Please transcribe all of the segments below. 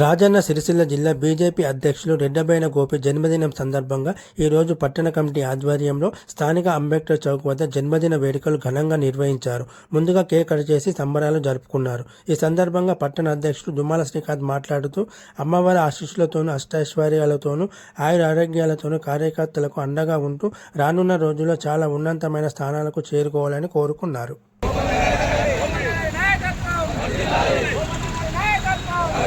రాజన్న సిరిసిల్ల జిల్లా బీజేపీ అధ్యక్షులు రెడ్డబైన గోపి జన్మదినం సందర్భంగా ఈరోజు పట్టణ కమిటీ ఆధ్వర్యంలో స్థానిక అంబేద్కర్ చౌక్ వద్ద జన్మదిన వేడుకలు ఘనంగా నిర్వహించారు. ముందుగా కేక్ కట్ చేసి సంబరాలు జరుపుకున్నారు. ఈ సందర్భంగా పట్టణ అధ్యక్షులు దుమ్మాల శ్రీకాంత్ మాట్లాడుతూ అమ్మవారి ఆశీస్సులతోనూ అష్టైశ్వర్యాలతోనూ ఆయుర ఆరోగ్యాలతోనూ కార్యకర్తలకు అండగా ఉంటూ రానున్న రోజుల్లో చాలా ఉన్నతమైన స్థానాలకు చేరుకోవాలని కోరుకున్నారు.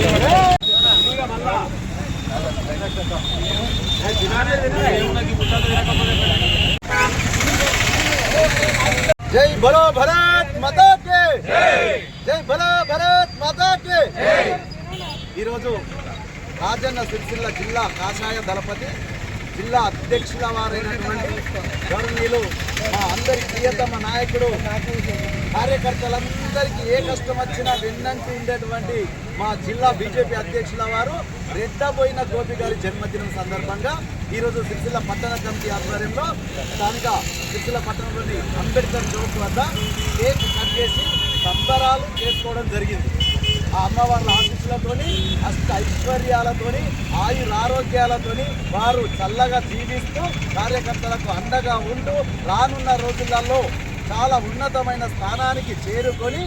Yeah. జై బలో భరత్ మాతా జై బలో భరత్ మాతా ఈరోజు రాజన్న సిరిసిల్ల జిల్లా కాషాయ దళపతి జిల్లా అధ్యక్షుల వారైనటువంటి గౌరవనీయులు మా అందరి ప్రియతమ నాయకుడు అందరికీ ఏ కష్టం వచ్చినా విన్నంటూ ఉండేటువంటి మా జిల్లా బీజేపీ అధ్యక్షుల వారు రెడ్డబోయిన గోపి గారి జన్మదినం సందర్భంగా ఈరోజు సిరిసిల్ల పట్టణ కమిటీ ఆధ్వర్యంలో స్థానిక సిరిసిల్ల పట్టణంలోని అంబేద్కర్ చౌక్ వద్ద కేక్ కట్ చేసి సంబరాలు చేసుకోవడం జరిగింది. ఆ అమ్మవార్ల ఆశీస్సులతోని అష్ట ఐశ్వర్యాలతోని ఆయుర ఆరోగ్యాలతోని వారు చల్లగా జీవిస్తూ కార్యకర్తలకు అండగా ఉంటూ రానున్న రోజులలో చాలా ఉన్నతమైన స్థానానికి చేరుకొని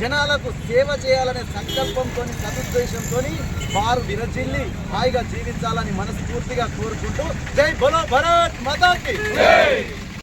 జనాలకు సేవ చేయాలనే సంకల్పంతో సదుద్దేశంతో వారు విరజిల్లి హాయిగా జీవించాలని మనస్ఫూర్తిగా కోరుకుంటూ జై బలో భరత్ మతాకి.